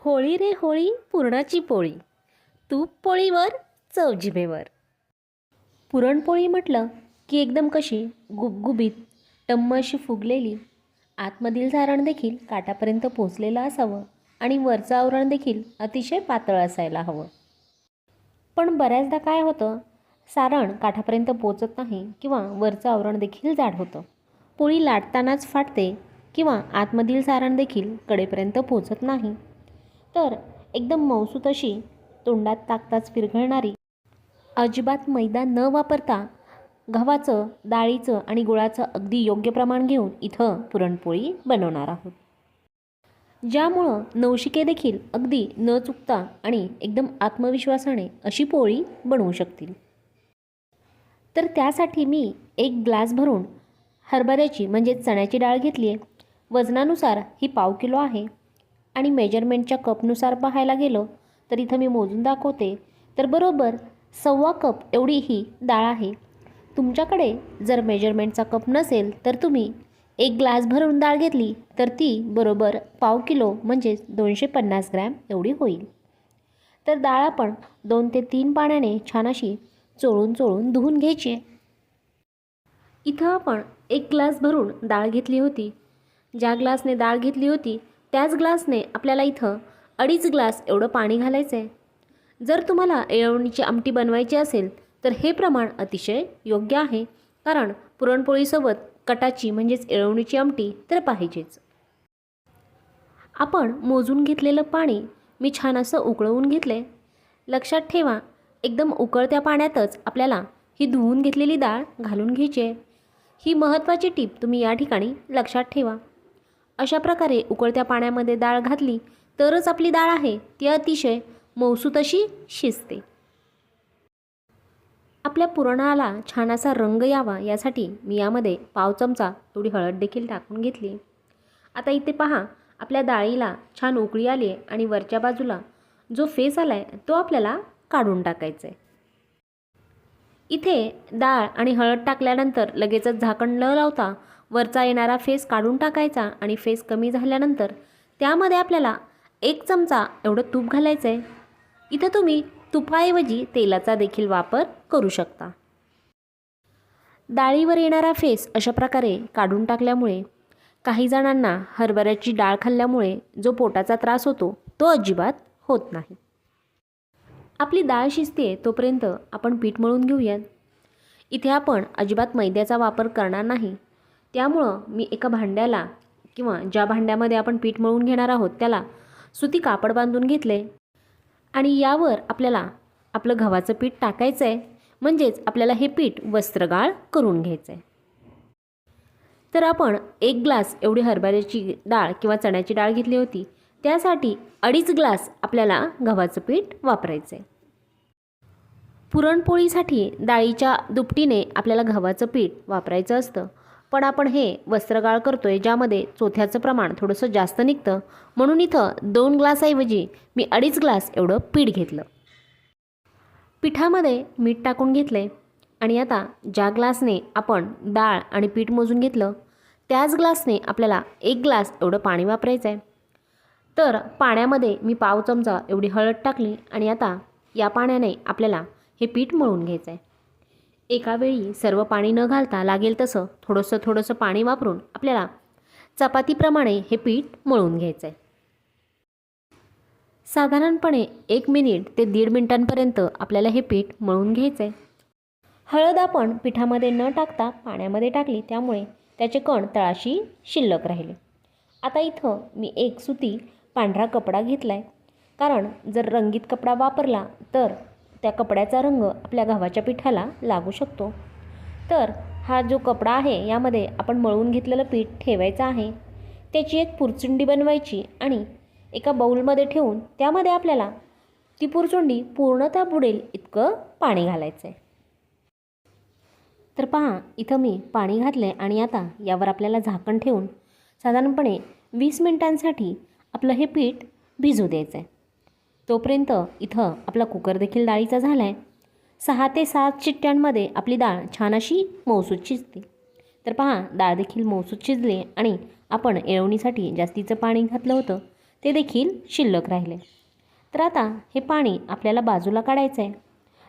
होळी रे होळी पुरणाची पोळी. तूप पोळीवर चवजिभेवर. पुरणपोळी म्हटलं की एकदम कशी गुबगुबीत टम्म अशी फुगलेली. आतमधील सारण देखील काटापर्यंत पोचलेलं असावं आणि वरचं आवरण देखील अतिशय पातळ असायला हवं. पण बऱ्याचदा काय होतं सारण काठापर्यंत पोचत नाही किंवा वरचं आवरण देखील जाड होतं. पोळी लाटतानाच फाटते किंवा आतमधील सारण देखील कडेपर्यंत पोचत नाही. तर एकदम मौसूत अशी तोंडात टाकताच विरघळणारी अजिबात मैदा न वापरता गव्हाचं डाळीचं आणि गुळाचं अगदी योग्य प्रमाण घेऊन इथं पुरणपोळी बनवणार आहोत. ज्यामुळं नवशिके देखील अगदी न चुकता आणि एकदम आत्मविश्वासाने अशी पोळी बनवू शकतील. तर त्यासाठी मी एक ग्लास भरून हरभऱ्याची म्हणजे चण्याची डाळ घेतली आहे वजनानुसार ही पाव किलो आहे. आणि मेजरमेंटच्या कपनुसार पाहायला गेलो तर इथं मी मोजून दाखवते. तर बरोबर सव्वा कप एवढी ही डाळ आहे. तुमच्याकडे जर मेजरमेंटचा कप नसेल तर तुम्ही एक ग्लास भरून डाळ घेतली तर ती बरोबर पाव किलो म्हणजेच दोनशे पन्नास ग्रॅम एवढी होईल. तर डाळ आपण दोन ते तीन पाण्याने छान अशी चोळून चोळून धुवून घ्यायची इथं आपण एक ग्लास भरून डाळ घेतली होती. ज्या ग्लासने डाळ घेतली होती त्याच ग्लासने आपल्याला इथं अडीच ग्लास एवढं पाणी घालायचं आहे जर तुम्हाला येळवणीची आमटी बनवायची असेल तर हे प्रमाण अतिशय योग्य आहे कारण पुरणपोळीसोबत कटाची म्हणजेच येळवणीची आमटी तर पाहिजेच. आपण मोजून घेतलेलं पाणी मी छान असं उकळवून घेतले लक्षात ठेवा एकदम उकळत्या पाण्यातच आपल्याला ही धुवून घेतलेली डाळ घालून घ्यायची आहे. ही महत्त्वाची टीप तुम्ही या ठिकाणी लक्षात ठेवा. अशा प्रकारे उकळत्या पाण्यामध्ये डाळ घातली तरच आपली डाळ आहे ती अतिशय मौसूत अशी शिजते. आपल्या पुरणाला छान असा रंग यावा यासाठी मी यामध्ये पाव चमचा थोडी हळद देखील टाकून घेतली. आता इथे पहा आपल्या डाळीला छान उकळी आली आहे आणि वरच्या बाजूला जो फेस आला आहे तो आपल्याला काढून टाकायचा आहे इथे डाळ आणि हळद टाकल्यानंतर लगेचच झाकण न लावता वरचा येणारा फेस काढून टाकायचा आणि फेस कमी झाल्यानंतर त्यामध्ये आपल्याला एक चमचा एवढं तूप घालायचं आहे इथं तुम्ही तुपाऐवजी तेलाचा देखील वापर करू शकता. डाळीवर येणारा फेस अशा प्रकारे काढून टाकल्यामुळे काही जणांना हरभऱ्याची डाळ खाल्ल्यामुळे जो पोटाचा त्रास होतो तो अजिबात होत नाही. आपली डाळ शिजते तोपर्यंत आपण पीठ मळून घेऊयात. इथे आपण अजिबात मैद्याचा वापर करणार नाही. त्यामुळं मी एका भांड्याला किंवा ज्या भांड्यामध्ये आपण पीठ मळून घेणार आहोत त्याला सुती कापड बांधून घेतले. आणि यावर आपल्याला आपलं गव्हाचं पीठ टाकायचं आहे म्हणजेच आपल्याला हे पीठ वस्त्रगाळ करून घ्यायचं आहे तर आपण एक ग्लास एवढी हरभऱ्याची डाळ किंवा चण्याची डाळ घेतली होती. त्यासाठी अडीच ग्लास आपल्याला गव्हाचं पीठ वापरायचं आहे पुरणपोळीसाठी डाळीच्या दुपटीने आपल्याला गव्हाचं पीठ वापरायचं असतं. पण आपण हे वस्त्रगाळ करतो आहे ज्यामध्ये चोथ्याचं प्रमाण थोडंसं जास्त निघतं. म्हणून इथं दोन ग्लासऐवजी मी अडीच ग्लास एवढं पीठ घेतलं. पिठामध्ये मीठ टाकून घेतले आणि आता ज्या ग्लासने आपण डाळ आणि पीठ मोजून घेतलं त्याच ग्लासने आपल्याला एक ग्लास एवढं पाणी वापरायचं आहे तर पाण्यामध्ये मी पाव चमचा एवढी हळद टाकली आणि आता या पाण्याने आपल्याला हे पीठ मळून घ्यायचं आहे एका वेळी सर्व पाणी न घालता लागेल तसं थोडंसं थोडंसं पाणी वापरून आपल्याला चपातीप्रमाणे हे पीठ मळून घ्यायचं आहे साधारणपणे एक मिनिट ते दीड मिनिटांपर्यंत आपल्याला हे पीठ मळून घ्यायचं आहे हळद आपण पिठामध्ये न टाकता पाण्यामध्ये टाकली त्यामुळे त्याचे कण तळाशी शिल्लक राहिले. आता इथं मी एक सुती पांढरा कपडा घेतला आहे कारण जर रंगीत कपडा वापरला तर त्या कपड्याचा रंग आपल्या गव्हाच्या पिठाला लागू शकतो. तर हा जो कपडा आहे यामध्ये आपण मळून घेतलेलं पीठ ठेवायचं आहे. त्याची एक पुरचुंडी बनवायची आणि एका बाऊलमध्ये ठेवून त्यामध्ये आपल्याला ती पुरचुंडी पूर्णतः बुडेल इतकं पाणी घालायचं आहे तर पहा इथं मी पाणी घातलं आहे आणि आता यावर आपल्याला झाकण ठेवून साधारणपणे वीस मिनिटांसाठी आपलं हे पीठ भिजू द्यायचं आहे तोपर्यंत इथं आपला कुकर देखील डाळीचा झाला आहे सहा ते सात चिट्ट्यांमध्ये आपली डाळ छान अशी मौसूद शिजते. तर पहा डाळ देखील मौसूद शिजले आणि आपण येळवणीसाठी जास्तीचं पाणी घातलं होतं. ते देखील शिल्लक राहिले. तर आता हे पाणी आपल्याला बाजूला काढायचं आहे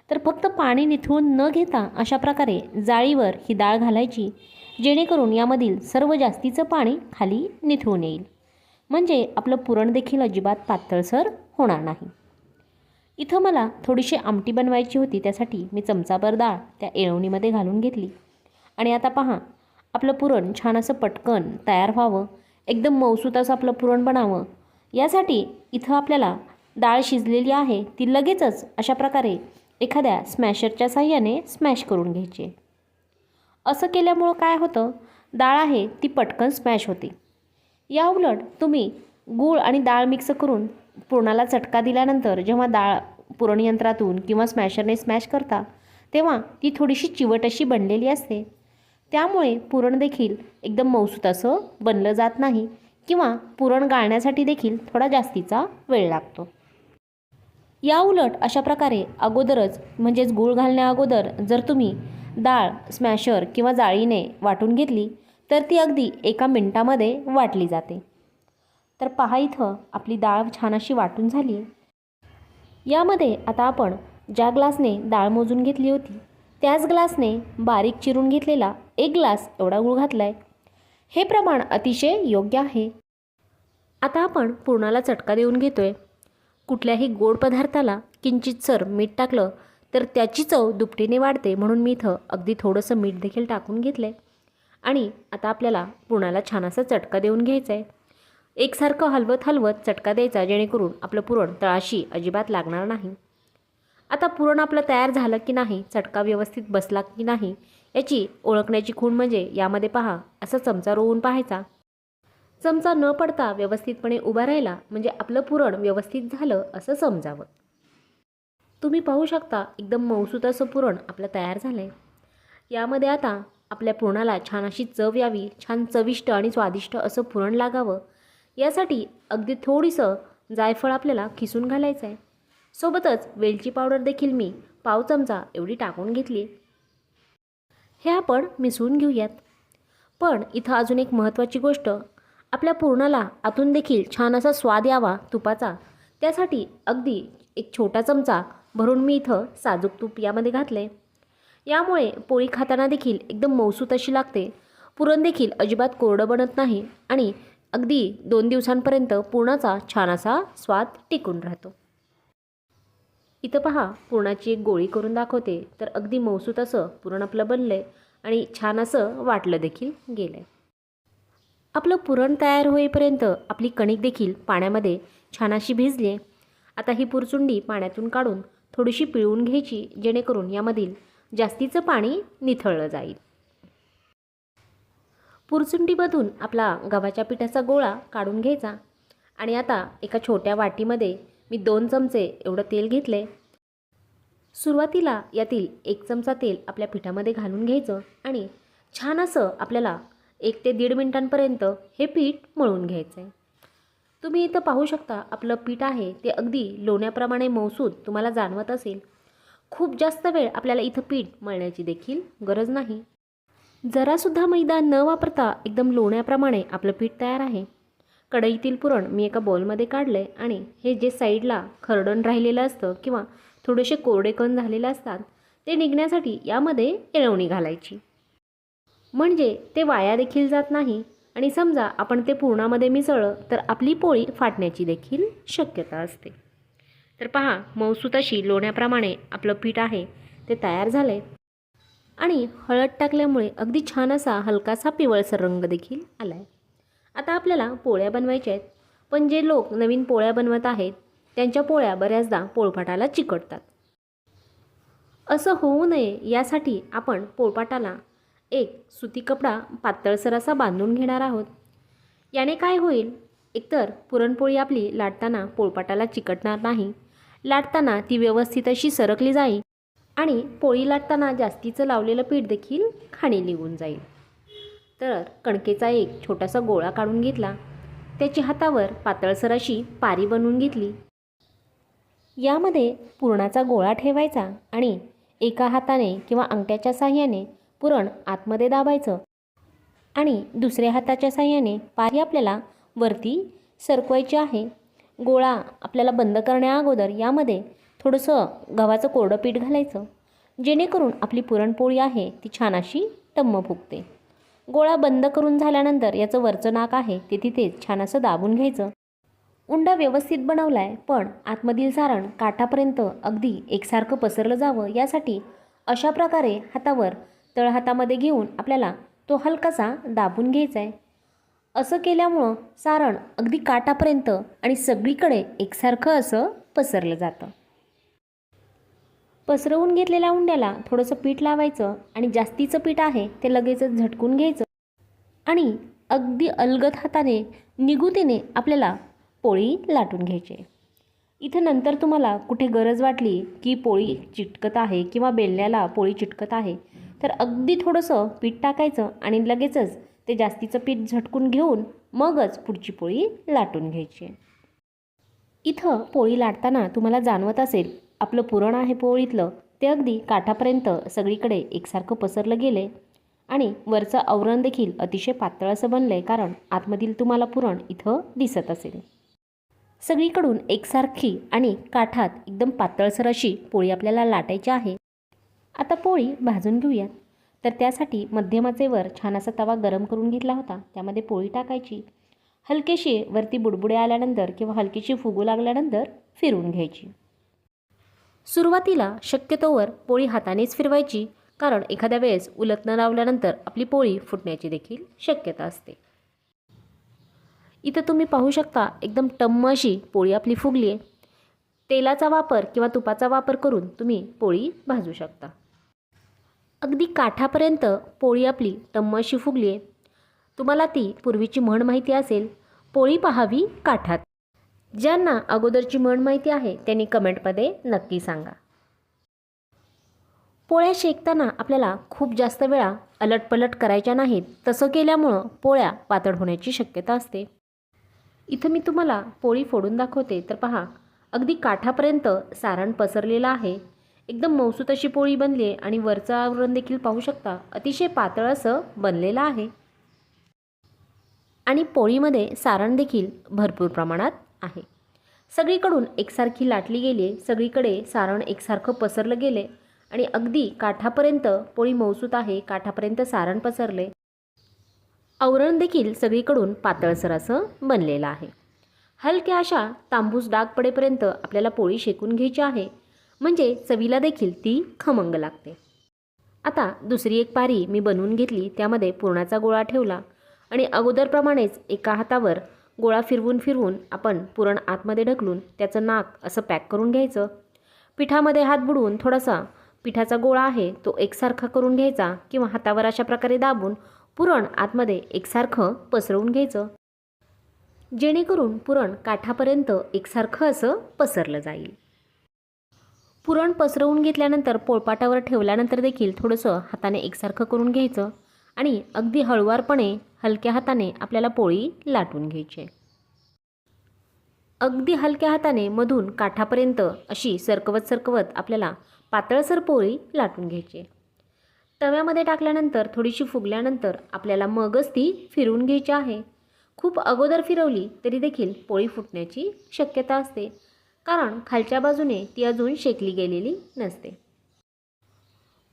तर फक्त पाणी निथळून न घेता अशा प्रकारे जाळीवर ही डाळ घालायची जेणेकरून यामधील सर्व जास्तीचं पाणी खाली निथळून येईल. म्हणजे आपलं पुरण देखील अजिबात पातळसर होणार नाही. इथं मला थोडीशी आमटी बनवायची होती त्यासाठी मी चमचाभर डाळ त्या एळवणीमध्ये घालून घेतली. आणि आता पहा आपलं पुरण छान असं पटकन तयार व्हावं एकदम मौसूत असं आपलं पुरण बनावं. यासाठी इथं आपल्याला डाळ शिजलेली आहे ती लगेचच अशा प्रकारे एखाद्या स्मॅशरच्या साह्याने स्मॅश करून घ्यायची. असं केल्यामुळं काय होतं डाळ आहे ती पटकन स्मॅश होते. या उलट तुम्ही गूळ आणि डाळ मिक्स करून पुरणाला चटका दिल्यानंतर जेव्हा डाळ पुरणयंत्रातून किंवा स्मॅशरने स्मॅश करता तेव्हा ती थोडीशी चिवट अशी बनलेली असते. त्यामुळे पुरण देखील एकदम मौसूत असं बनलं जात नाही किंवा पुरण गाळण्यासाठी देखील थोडा जास्तीचा वेळ लागतो. या उलट अशा प्रकारे अगोदरच म्हणजेच गूळ घालण्या अगोदर जर तुम्ही डाळ स्मॅशर किंवा जाळीने वाटून घेतली तर ती अगदी एका मिनटामध्ये वाटली जाते. तर पहा इथं आपली डाळ छान अशी वाटून झाली. यामध्ये आता आपण ज्या ग्लासने डाळ मोजून घेतली होती त्याच ग्लासने बारीक चिरून घेतलेला एक ग्लास एवढा गूळ घातला आहे हे प्रमाण अतिशय योग्य आहे. आता आपण पुरणाला चटका देऊन घेतो आहे कुठल्याही गोड पदार्थाला किंचित सर मीठ टाकलं तर त्याची चव दुपटीने वाढते म्हणून मी इथं अगदी थोडंसं मीठ देखील टाकून घेतलं आहे आणि आता आपल्याला पुरणाला छान असा चटका देऊन घ्यायचा आहे. एकसारखं हलवत हलवत चटका द्यायचा जेणेकरून आपलं पुरण तळाशी अजिबात लागणार नाही. आता पुरण आपलं तयार झालं की नाही चटका व्यवस्थित बसला की नाही याची ओळखण्याची खूण म्हणजे यामध्ये पहा असा चमचा रोवून पाहायचा. चमचा न पडता व्यवस्थितपणे उभा राहिला म्हणजे आपलं पुरण व्यवस्थित झालं असं समजावं. तुम्ही पाहू शकता एकदम मौसूत असं पुरण आपलं तयार झालं आहे यामध्ये आता आपल्या पुरणाला छान अशी चव यावी छान चविष्ट आणि स्वादिष्ट असं पुरण लागावं. यासाठी अगदी थोडीसं जायफळ आपल्याला खिसून घालायचं आहे सोबतच वेलची पावडर देखील मी पाव चमचा एवढी टाकून घेतली. हे आपण मिसळून घेऊयात. पण इथं अजून एक महत्त्वाची गोष्ट आपल्या पुरणाला आतून देखील छान असा स्वाद यावा तुपाचा. त्यासाठी अगदी एक छोटा चमचा भरून मी इथं साजूक तूप यामध्ये घातले यामुळे पोळी खाताना देखील एकदम मौसूत अशी लागते. पुरण देखील अजिबात कोरडं बनत नाही आणि अगदी दोन दिवसांपर्यंत पुरणाचा छान असा स्वाद टिकून राहतो. इथं पहा पुरणाची एक गोळी करून दाखवते. तर अगदी मौसूत असं पुरण आपलं बनलं आहे आणि छान असं वाटलं देखील गेलं आहे आपलं पुरण तयार होईपर्यंत आपली कणिक देखील पाण्यामध्ये छान अशी भिजली आहे. आता ही पुरचुंडी पाण्यातून काढून थोडीशी पिळवून घ्यायची जेणेकरून यामधील जास्तीचं पाणी निथळलं जाईल. पुरचुंडीमधून आपला गव्हाच्या पिठाचा गोळा काढून घ्यायचा. आणि आता एका छोट्या वाटीमध्ये मी दोन चमचे एवढं तेल घेतले. सुरुवातीला यातील एक चमचा तेल आपल्या पिठामध्ये घालून घ्यायचं आणि छान असं आपल्याला एक ते दीड मिनिटांपर्यंत हे पीठ मळून घ्यायचं आहे तुम्ही इथं पाहू शकता आपलं पीठ आहे ते अगदी लोण्याप्रमाणे मौसूद तुम्हाला जाणवत असेल. खूप जास्त वेळ आपल्याला इथं पीठ मळण्याची देखील गरज नाही. जरासुद्धा मैदा न वापरता एकदम लोण्याप्रमाणे आपलं पीठ तयार आहे. कढईतील पुरण मी एका बॉलमध्ये काढलं आहे आणि हे जे साईडला खरडण राहिलेलं असतं किंवा थोडेसे कोरडे कण झालेले असतात ते निघण्यासाठी यामध्ये येळवणी घालायची. म्हणजे ते वाया देखील जात नाही आणि समजा आपण ते पुरणामध्ये मिसळलं तर आपली पोळी फाटण्याची देखील शक्यता असते. तर पहा मौसूत लोण्याप्रमाणे आपलं पीठ आहे ते तयार झालं आहे आणि हळद टाकल्यामुळे अगदी छान असा हलकासा पिवळसर रंग देखील आला आहे आता आपल्याला पोळ्या बनवायच्या आहेत पण जे लोक नवीन पोळ्या बनवत आहेत त्यांच्या पोळ्या बऱ्याचदा पोळपाटाला चिकटतात. असं होऊ नये यासाठी आपण पोळपाटाला एक सुती कपडा पातळसर असा बांधून घेणार आहोत. याने काय होईल? एकतर पुरणपोळी आपली लाटताना पोळपाटाला चिकटणार नाही लाटताना ती व्यवस्थित अशी सरकली जाईल आणि पोळी लाटताना जास्तीचं लावलेलं पीठ देखील खाणी निघून जाईल तर कणकेचा एक छोटासा गोळा काढून घेतला. त्याची हातावर पातळसर अशी पारी बनवून घेतली. यामध्ये पुरणाचा गोळा ठेवायचा आणि एका हाताने किंवा अंगठ्याच्या साह्याने पुरण आतमध्ये दाबायचं आणि दुसऱ्या हाताच्या साह्याने पारी आपल्याला वरती सरकवायची आहे. गोळा आपल्याला बंद करण्याअगोदर यामध्ये थोडंसं गव्हाचं कोरडं पीठ घालायचं. जेणेकरून आपली पुरणपोळी आहे ती छान अशी टम्म फुगते. गोळा बंद करून झाल्यानंतर याचं वरचं नाक आहे ते तिथेच छान असं दाबून घ्यायचं. उंडा व्यवस्थित बनवला आहे पण आतमधील सारण काठापर्यंत अगदी एकसारखं पसरलं जावं यासाठी अशा प्रकारे हातावर तळहातामध्ये घेऊन आपल्याला तो हलकासा दाबून घ्यायचा आहे असं केल्यामुळं सारण अगदी काठापर्यंत आणि सगळीकडे एकसारखं असं पसरलं जातं. पसरवून घेतलेल्या उंड्याला थोडंसं पीठ लावायचं आणि जास्तीचं पीठ आहे ते लगेचच झटकून घ्यायचं आणि अगदी अलगद हाताने निगुतीने आपल्याला पोळी लाटून घ्यायची. इथं नंतर तुम्हाला कुठे गरज वाटली की पोळी चिटकत आहे किंवा बेलण्याला पोळी चिटकत आहे तर अगदी थोडंसं पीठ टाकायचं आणि लगेचच ते जास्तीचं पीठ झटकून घेऊन मगच पुढची पोळी लाटून घ्यायची. आहे. इथं पोळी लाटताना तुम्हाला जाणवत असेल आपलं पुरण आहे पोळीतलं ते अगदी काठापर्यंत सगळीकडे एकसारखं पसरलं गेले आणि वरचं आवरण देखील अतिशय पातळ असं बनलं आहे कारण आतमधील तुम्हाला पुरण इथं दिसत असेल. सगळीकडून एकसारखी आणि काठात एकदम पातळसर अशी पोळी आपल्याला लाटायची आहे. आता पोळी भाजून घेऊयात तर त्यासाठी मध्यमाचेवर छान असा तवा गरम करून घेतला होता. त्यामध्ये पोळी टाकायची. हलकेशी वरती बुडबुडे आल्यानंतर किंवा हलकीशी फुगू लागल्यानंतर फिरवून घ्यायची. सुरुवातीला शक्यतोवर पोळी हातानेच फिरवायची कारण एखाद्या वेळेस उलट न लावल्यानंतर आपली पोळी फुटण्याची देखील शक्यता असते. इथं तुम्ही पाहू शकता एकदम टम्म अशी पोळी आपली फुगली आहे तेलाचा वापर किंवा तुपाचा वापर करून तुम्ही पोळी भाजू शकता. अगदी काठापर्यंत पोळी आपली टम्म फुगली आहे तुम्हाला ती पूर्वीची म्हण माहिती असेल पोळी पहावी काठात. ज्यांना अगोदरची म्हण माहिती आहे त्यांनी कमेंटमध्ये नक्की सांगा. पोळ्या शेकताना आपल्याला खूप जास्त वेळा अलटपलट करायच्या नाहीत तसं केल्यामुळं पोळ्या पातळ होण्याची शक्यता असते. इथं मी तुम्हाला पोळी फोडून दाखवते तर पहा अगदी काठापर्यंत सारण पसरलेलं आहे. एकदम मौसूत अशी पोळी बनली आहे आणि वरचं आवरण देखील पाहू शकता. अतिशय पातळ असं बनलेलं आहे. आणि पोळीमध्ये सारण देखील भरपूर प्रमाणात आहे. सगळीकडून एकसारखी लाटली गेली सगळीकडे सारण एकसारखं पसरलं गेले आणि अगदी काठापर्यंत पोळी मौसूत आहे. काठापर्यंत सारण पसरले आवरण देखील सगळीकडून पातळसर असं बनलेलं आहे. हलक्या अशा तांबूस डाग पडेपर्यंत आपल्याला पोळी शेकून घ्यायची आहे. म्हणजे चवीला देखील ती खमंग लागते. आता दुसरी एक पारी मी बनवून घेतली त्यामध्ये पुरणाचा गोळा ठेवला आणि अगोदरप्रमाणेच एका हातावर गोळा फिरवून फिरवून आपण पुरण आतमध्ये ढकलून त्याचं नाक असं पॅक करून घ्यायचं. पिठामध्ये हात बुडवून थोडासा पिठाचा गोळा आहे तो एकसारखा करून घ्यायचा किंवा हातावर अशा प्रकारे दाबून पुरण आतमध्ये एकसारखं पसरवून घ्यायचं. जेणेकरून पुरण काठापर्यंत एकसारखं असं पसरलं जाईल. पुरण पसरवून घेतल्यानंतर पोळपाटावर ठेवल्यानंतर देखील थोडंसं हाताने एकसारखं करून घ्यायचं आणि अगदी हळुवारपणे हलक्या हाताने आपल्याला पोळी लाटून घ्यायची. अगदी हलक्या हाताने मधून काठापर्यंत अशी सरकवत सरकवत आपल्याला पातळसर पोळी लाटून घ्यायची. तव्यामध्ये टाकल्यानंतर थोडीशी फुगल्यानंतर आपल्याला मगच ती फिरवून घ्यायची आहे. खूप अगोदर फिरवली तरी देखील पोळी फुटण्याची शक्यता असते. कारण खालच्या बाजूने ती अजून शेकली गेलेली नसते.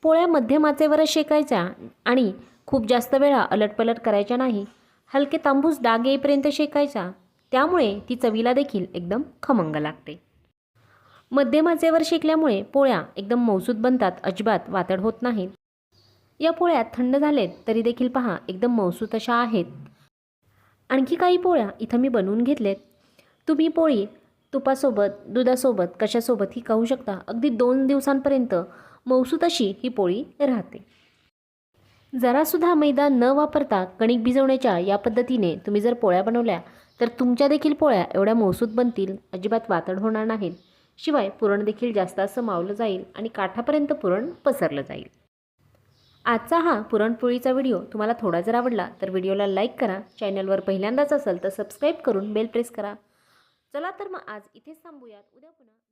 पोळ्या मध्यम आचेवरच शेकायच्या आणि खूप जास्त वेळा अलटपलट करायच्या नाही हलके तांबूस डाग येईपर्यंत शेकायचा त्यामुळे ती चवीला देखील एकदम खमंग लागते. मध्यम आचेवर शेकल्यामुळे पोळ्या एकदम मौसूद बनतात अजिबात वातड होत नाहीत. या पोळ्या थंड झालेत तरी देखील पहा एकदम मौसूत अशा आहेत. आणखी काही पोळ्या इथं मी बनवून घेतलेत. तुम्ही पोळी तुपासोबत दुधासोबत कशासोबतही खाऊ शकता अगदी दोन दिवसांपर्यंत. मौसूत अशी ही पोळी राहते. जरासुद्धा मैदा न वापरता कणिक भिजवण्याच्या या पद्धतीने तुम्ही जर पोळ्या बनवल्या तर तुमच्या देखील पोळ्या एवढ्या मौसूत बनतील अजिबात वातड होणार नाहीत. शिवाय पुरण देखील जास्त असं मावलं जाईल आणि काठापर्यंत पुरण पसरलं जाईल. आजचा हा पुरणपोळीचा व्हिडिओ तुम्हाला थोडा जर आवडला तर व्हिडिओला लाईक करा चॅनलवर पहिल्यांदाच असेल तर सबस्क्राईब करून बेल प्रेस करा. चला तर मग आज इथेच थांबूयात. उद्या पुन्हा.